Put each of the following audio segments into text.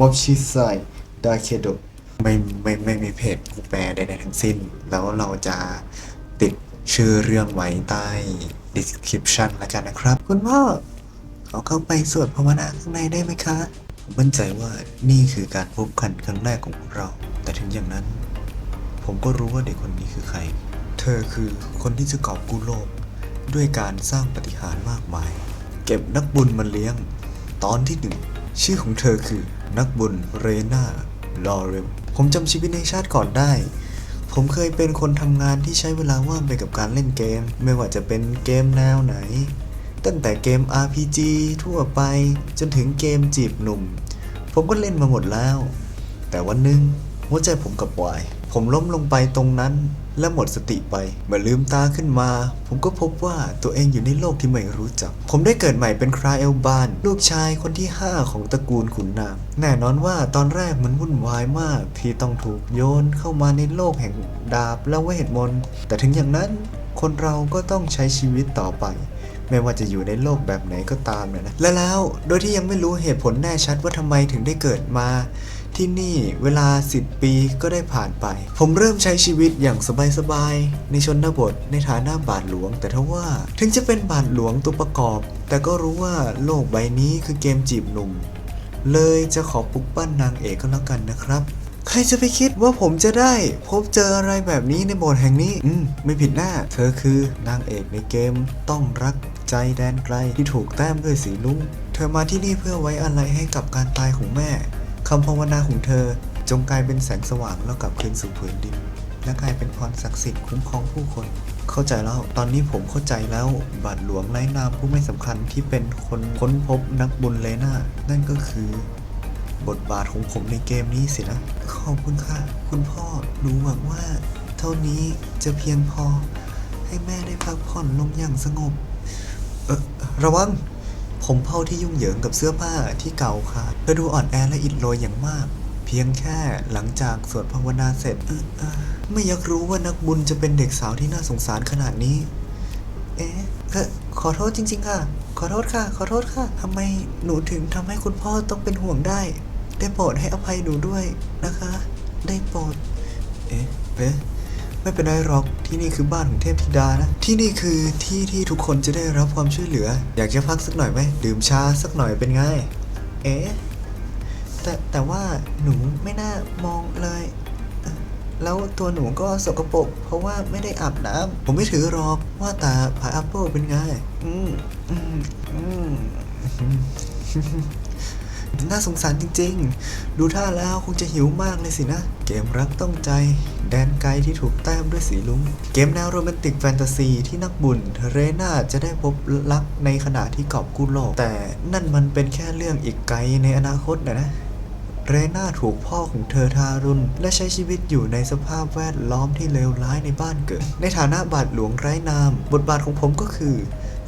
มอบชิไซดาเคโดไม่ไม่ไม่มีเพจกูแปลใดๆทั้งสิ้น แล้วเราจะติดชื่อเรื่องไว้ใต้ description แล้วกันนะครับ คุณพ่อขอเข้าไปสวดภาวนาข้างในได้ไหมคะผมมั่นใจว่านี่คือการพบกันครั้งแรกของพวกเรา แต่ถึงอย่างนั้น ผมก็รู้ว่าเด็กคนนี้คือใคร เธอคือคนที่จะกอบกู้โลก ด้วยการสร้างปฏิหารมากมาย เก็บนักบุญมาเลี้ยง ตอนที่หนึ่งชื่อของเธอคือ นักบุญเรนาลอเรลผมจำชีวิตในชาติก่อนได้ ผมเคยเป็นคนทำงานที่ใช้เวลาว่างไปกับการเล่นเกม ไม่ว่าจะเป็นเกมแนวไหน ตั้งแต่เกม RPG ทั่วไปจนถึงเกมจีบหนุ่ม ผมก็เล่นมาหมดแล้ว แต่วันหนึ่งหัวใจผมกับวาย ผมล้มลงไปตรงนั้น และหมดสติไป เมื่อลืมตาขึ้นมา ผมก็พบว่าตัวเองอยู่ในโลกที่ไม่รู้จัก ผมได้เกิดใหม่เป็นคราเอลบาน ลูกชายคนที่ 5 ของตระกูลขุนนาง แน่นอนว่าตอนแรกมันวุ่นวายมาก ที่ต้องถูกโยนเข้ามาในโลกแห่งดาบและเวทมนต์ แต่ถึงอย่างนั้นคนเราก็ต้องใช้ชีวิตต่อไปไม่ว่าจะอยู่ในโลกแบบไหนก็ตามนะนะและแล้ว โดยที่ยังไม่รู้เหตุผลแน่ชัดว่าทำไมถึงได้เกิดมา ที่นี่เวลา 10 ปีก็ได้ผ่านไป ผมเริ่มใช้ชีวิตอย่างสบายๆ ในชนบทในฐานะบาทหลวง แต่ทว่าถึงจะเป็นบาทหลวงตัวประกอบ แต่ก็รู้ว่าโลกใบนี้คือเกมจีบหนุ่ม เลยจะขอปลุกปั้นนางเอกก็แล้วกันนะครับ ใครจะไปคิดว่าผมจะได้ พบเจออะไรแบบนี้ในโบสถ์แห่งนี้ อืม ไม่ผิดหน้า เธอคือนางเอกในเกมต้องรักใจแดนไกลที่ถูกแต้มด้วยสีลุ้ง เธอมาที่นี่เพื่อไว้อะไรให้กับการตายของแม่ คำภาวนาของเธอจงกลายเป็นแสงสว่างแล้วกลับคืนสู่ผืนดิน และกลายเป็นพรศักดิ์สิทธิ์คุ้มครองผู้คน เข้าใจแล้ว ตอนนี้ผมเข้าใจแล้ว บาทหลวงไร้นามผู้ไม่สำคัญที่เป็นคนค้นพบนักบุญเลน่า นั่นก็คือบทบาทของผมในเกมนี้สินะ ขอบคุณค่ะ คุณพ่อหนูหวังว่า เท่านี้จะเพียงพอ ให้แม่ได้พักผ่อนลงอย่างสงบ เออระวัง ผมเผาที่ยุ่งเหยิงกับเสื้อผ้าที่เก่าค่ะเธอดูอ่อนแอและอิดโรยอย่างมาก เพียงแค่หลังจากสวดภาวนาเสร็จเออไม่อยากรู้ว่านักบุญจะเป็นเด็กสาวที่น่าสงสารขนาดนี้ เอ๊ะขอโทษจริง ๆ ค่ะ ขอโทษค่ะ ขอโทษค่ะทำไมหนูถึงทำให้คุณพ่อต้องเป็นห่วงได้ ได้โปรดให้อภัยหนูด้วยนะคะ ได้โปรด เอ๊ะเอ๊ะ ไม่เป็นไรหรอกที่นี่คือบ้านของเทพธิดานะ ที่นี่คือที่ที่ทุกคนจะได้รับความช่วยเหลือ อยากจะพักสักหน่อยไหมดื่มชาสักหน่อยเป็นไงเอ๊ะแต่แต่ว่าหนูไม่น่ามองเลย แล้วตัวหนูก็สกปรกเพราะว่าไม่ได้อาบน้ำผมไม่ถือหรอกว่าแต่พายแอปเปิลเป็นไงอืมอืมอืม น่าสงสารจริงๆ ดูท่าแล้วคงจะหิวมากเลยสินะ เกมรักต้องใจ แดนไกลที่ถูกแต้มด้วยสีลุ้ง เกมแนวโรแมนติกแฟนตาซีที่นักบุญเรน่าจะได้พบรักในขณะที่กอบกู้โลก แต่นั่นมันเป็นแค่เรื่องอีกไกลในอนาคตนะนะเรน่าถูกพ่อของเธอทารุณ และใช้ชีวิตอยู่ในสภาพแวดล้อมที่เลวร้ายในบ้านเกิด ในฐานะบาทหลวงไร้นาม บทบาทของผมก็คือ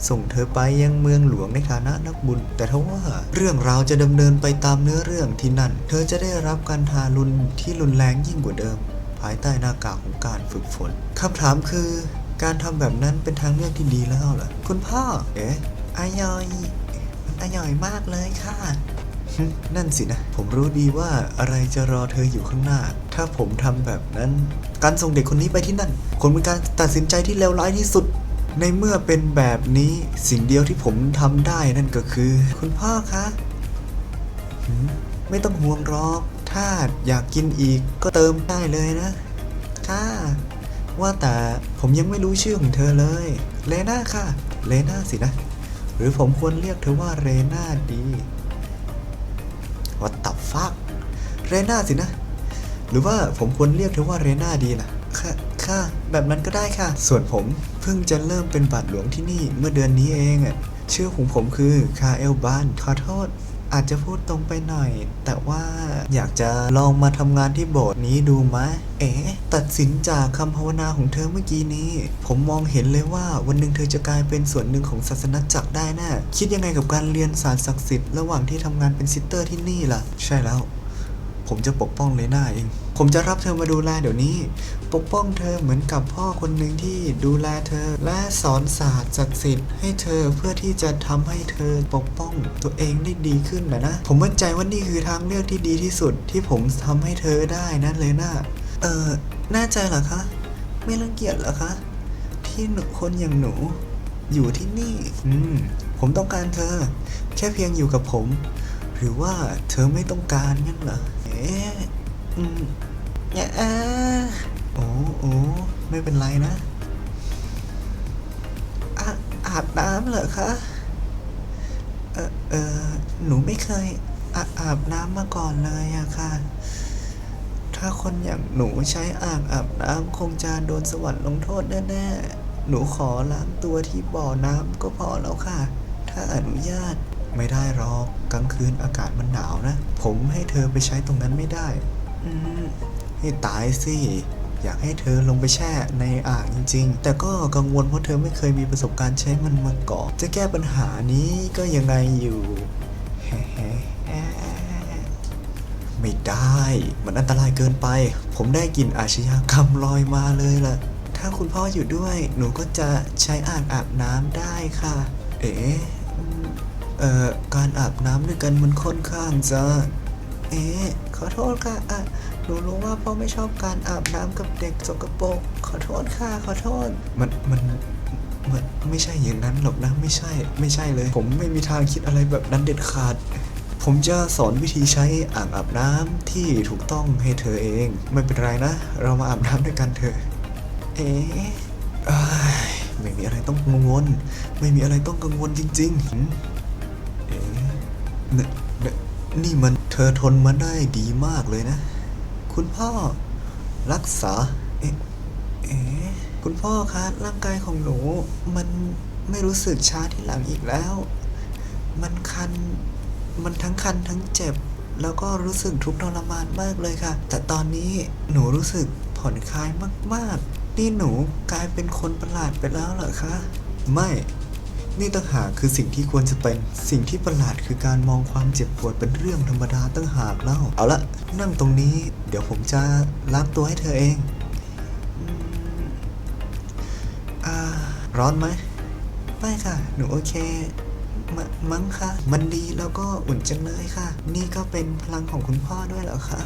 ส่งเธอไปยังเมืองหลวงในฐานะนักบุญ แต่ทว่าเรื่องราวจะดำเนินไปตามเนื้อเรื่องที่นั่น เธอจะได้รับการทารุณที่รุนแรงยิ่งกว่าเดิม ภายใต้หน้ากากของการฝึกฝนคำถามคือ การทำแบบนั้นเป็นทางเลือกที่ดีแล้วเหรอคุณพ่อ เอ๊ะอายอยอายอยมากเลยค่ะนั่นสินะ ผมรู้ดีว่าอะไรจะรอเธออยู่ข้างหน้า ถ้าผมทำแบบนั้น การส่งเด็กคนนี้ไปที่นั่นคงเป็นการตัดสินใจที่เลวร้ายที่สุด ในเมื่อเป็นแบบนี้สิ่งเดียวที่ผมทำได้นั่นก็คือ คุณพ่อคะหืมไม่ต้องห่วงหรอก ถ้าอยากกินอีกก็เติมได้เลยนะ ค่ะ ว่าแต่ผมยังไม่รู้ชื่อของเธอเลย เลน่าค่ะ เลน่าสินะ หรือผมควรเรียกเธอว่าเรน่าดีวัตตับฟัก เรน่าสินะ หรือว่าผมควรเรียกเธอว่าเรน่าดีล่ะค่ะ ค่ะ แบบนั้นก็ได้ค่ะ ส่วนผมเพิ่งจะเริ่มเป็นบาทหลวงที่นี่เมื่อเดือนนี้เองอะชื่อของผมคือคาเอลบานขอโทษอาจจะพูดตรงไปหน่อย แต่ว่าอยากจะลองมาทำงานที่โบสถ์นี้ดูไหมเอ๋ตัดสินจากคำภาวนาของเธอเมื่อกี้นี้ ผมมองเห็นเลยว่าวันหนึ่งเธอจะกลายเป็นส่วนหนึ่งของศาสนาจักรได้แน่คิดยังไงกับการเรียนศาสตร์ศักดิ์สิทธิ์ระหว่างที่ทำงานเป็นซิสเตอร์ที่นี่ล่ะ ใช่แล้ว ผมจะปกป้องเลน่าเอง ผมจะรับเธอมาดูแลเดี๋ยวนี้ ปกป้องเธอเหมือนกับพ่อคนหนึ่งที่ดูแลเธอ และสอนศาสตร์ศักดิ์สิทธิ์ให้เธอเพื่อที่จะทำให้เธอปกป้องตัวเองได้ดีขึ้นนะนะ ผมมั่นใจว่านี่คือทางเลือกที่ดีที่สุดที่ผมทำให้เธอได้นะเลยนะเออแน่ใจเหรอคะ ไม่รังเกียจเหรอคะ ที่หนูคนอย่างหนู อยู่ที่นี่ อืม ผมต้องการเธอ แค่เพียงอยู่กับผม หรือว่าเธอไม่ต้องการงั้นเหรอ อืมเนี่ยโอ้โอ้ไม่เป็นไรนะอาอาบน้ำเหรอคะ เออเออหนูไม่เคยอาอาบน้ำมาก่อนเลยอะค่ะ ถ้าคนอย่างหนูใช้อ่างอาบน้ำคงจะโดนสวรรค์ลงโทษแน่ๆ หนูขอล้างตัวที่บ่อน้ำก็พอแล้วค่ะ ถ้าอนุญาต ไม่ได้หรอกกลางคืนอากาศมันหนาวนะ ผมให้เธอไปใช้ตรงนั้นไม่ได้ อืมให้ตายสิ อยากให้เธอลงไปแช่ในอ่างจริง ๆ แต่ก็กังวลเพราะเธอไม่เคยมีประสบการณ์ใช้มันมาก่อนจะแก้ปัญหานี้ก็ยังไงอยู่ไม่ได้ มันอันตรายเกินไป ผมได้กลิ่นอาชญากรรมลอยมาเลยล่ะ ถ้าคุณพ่ออยู่ด้วย หนูก็จะใช้อ่างอาบน้ำได้ค่ะ เอ๋ เอ่อ การอาบน้ำด้วยกันมันค่อนข้างจะเอ๊ะขอโทษค่ะอะหนูรู้ว่าพ่อไม่ชอบการอาบน้ำกับเด็กสกปรกขอโทษค่ะ ขอโทษ มันมันมันไม่ใช่อย่างนั้นหรอกนะไม่ใช่ไม่ใช่เลย ผมไม่มีทางคิดอะไรแบบนั้นเด็ดขาด ผมจะสอนวิธีใช้อ่างอาบน้ำที่ถูกต้องให้เธอเอง ไม่เป็นไรนะ เรามาอาบน้ำด้วยกันเถอะเอ๊ะไม่มีอะไรต้องกังวล ไม่มีอะไรต้องกังวลจริง ๆ นี่ยเนี่ยนี่มันเธอทนมาได้ดีมากเลยนะ คุณพ่อรักษา เอ๊ะเอ๊ะคุณพ่อคะร่างกายของหนู มันไม่รู้สึกชาที่หลังอีกแล้ว มันคัน มันทั้งคันทั้งเจ็บ แล้วก็รู้สึกทุกข์ทรมานมากเลยค่ะ แต่ตอนนี้หนูรู้สึกผ่อนคลายมาก ๆ นี่หนูกลายเป็นคนประหลาดไปแล้วเหรอคะ ไม่ นี่ต่างหากคือสิ่งที่ควรจะเป็น สิ่งที่ประหลาดคือการมองความเจ็บปวดเป็นเรื่องธรรมดาตั้งหากเล่า เอาละนั่งตรงนี้ เดี๋ยวผมจะล้างตัวให้เธอเองอ่าร้อนไหมไม่ค่ะ หนูโอเคมมั้งค่ะมันดีแล้วก็อุ่นจังเลยค่ะ นี่ก็เป็นพลังของคุณพ่อด้วยเหรอคะ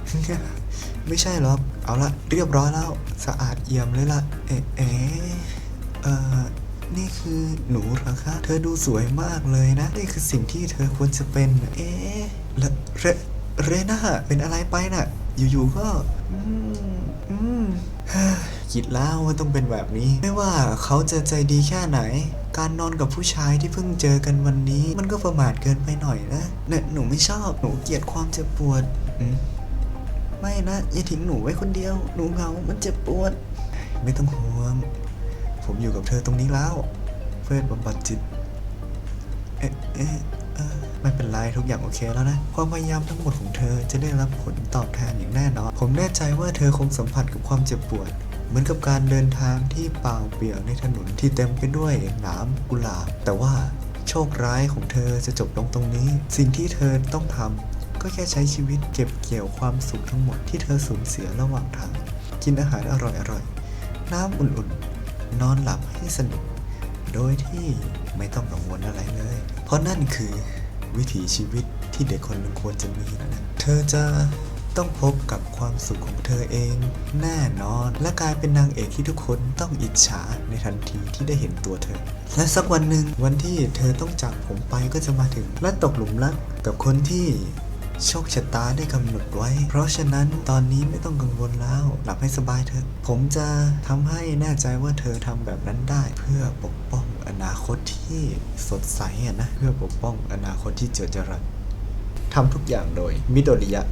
ไม่ใช่หรอกเอาละเรียบร้อยแล้ว สะอาดเอี่ยมเลยล่ะเอ๊ะเอ๊ะเออ นี่คือหนูเหรอคะ เธอดูสวยมากเลยนะ นี่คือสิ่งที่เธอควรจะเป็น เอ๊ะเรเรน่าเป็นอะไรไปน่ะ อยู่ๆก็ อืมอืมคิดแล้วว่าต้องเป็นแบบนี้ ไม่ว่าเขาจะใจดีแค่ไหน การนอนกับผู้ชายที่เพิ่งเจอกันวันนี้ มันก็ประมาทเกินไปหน่อยนะเนี่ยหนูไม่ชอบหนูเกลียดความเจ็บปวดอืมไม่นะอย่าทิ้งหนูไว้คนเดียว หนูเหงา มันเจ็บปวด ไม่ต้องห่วง ผมอยู่กับเธอตรงนี้แล้ว เพื่อบำบัดจิต เอ๊ะเอ๊ะไม่เป็นไรทุกอย่างโอเคแล้วนะ ความพยายามทั้งหมดของเธอจะได้รับผลตอบแทนอย่างแน่นอน ผมแน่ใจว่าเธอคงสัมผัสกับความเจ็บปวด เหมือนกับการเดินทางที่เปล่าเปลี่ยวในถนนที่เต็มไปด้วยหนามกุหลาบ แต่ว่าโชคร้ายของเธอจะจบลงตรงนี้ สิ่งที่เธอต้องทำก็แค่ใช้ชีวิตเก็บเกี่ยวความสุขทั้งหมดที่เธอสูญเสียระหว่างทาง กินอาหารอร่อยๆ น้ำอุ่นๆ นอนหลับให้สนิทโดยที่ไม่ต้องกังวลอะไรเลย เพราะนั่นคือวิถีชีวิตที่เด็กคนหนึ่งควรจะมีนะเธอจะต้องพบกับความสุขของเธอเอง แน่นอน และกลายเป็นนางเอกที่ทุกคนต้องอิจฉาในทันทีที่ได้เห็นตัวเธอ และสักวันหนึ่งวันที่เธอต้องจากผมไปก็จะมาถึงและตกหลุมรักกับคนที่ โชคชะตาได้กำหนดไว้ เพราะฉะนั้นตอนนี้ไม่ต้องกังวลแล้ว หลับให้สบายเถอะ ผมจะทำให้แน่ใจว่าเธอทำแบบนั้นได้ เพื่อปกป้องอนาคตที่สดใสอะนะ เพื่อปกป้องอนาคตที่เจิดจรัสทำทุกอย่างโดยมิโดริยะ